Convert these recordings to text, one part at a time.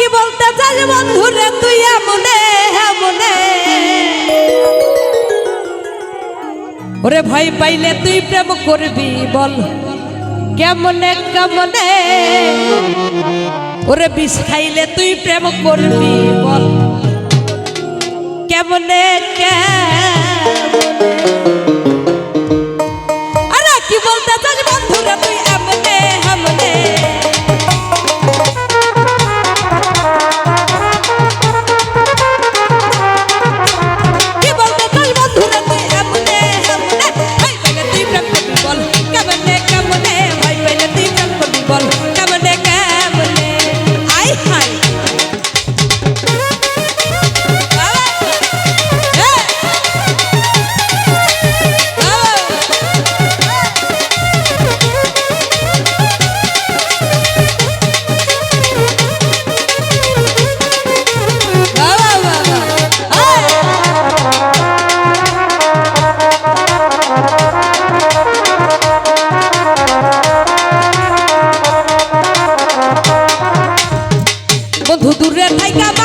কি বলতে বন্ধু বন্ধুরে তুই এমনে এমনে? ওরে ভয় পাইলে তুই প্রেম করবি বল, কেমনে কেমনে? ওরে বিষ খাইলে তুই প্রেম করবি বল, কেমনে কেমনে? দূরে থাইকা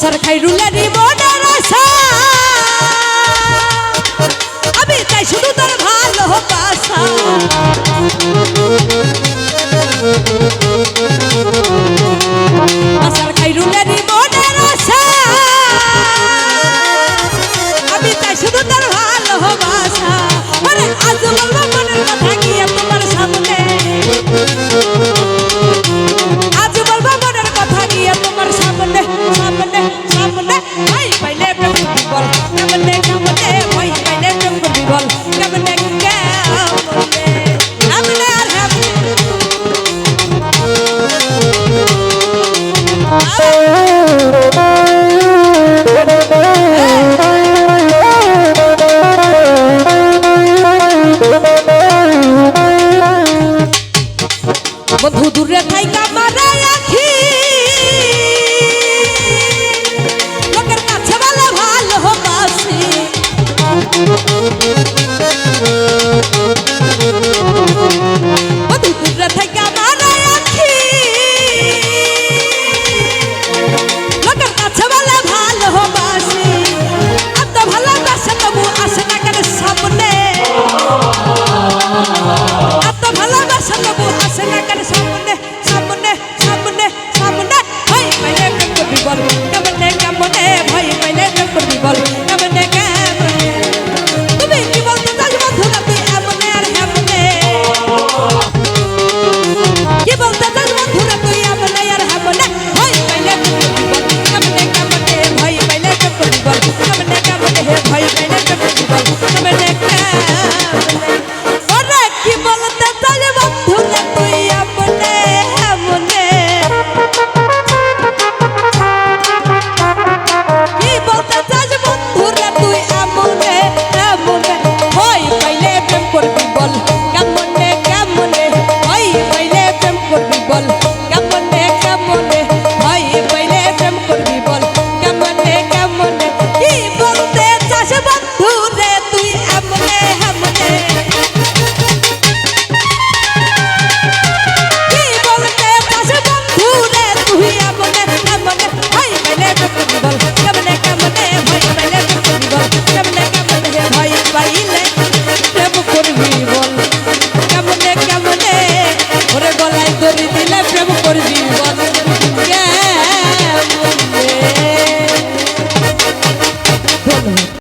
আসার খাইরুলেরই মনের আশা আমি তাই শুধু তার ভালোবাসা।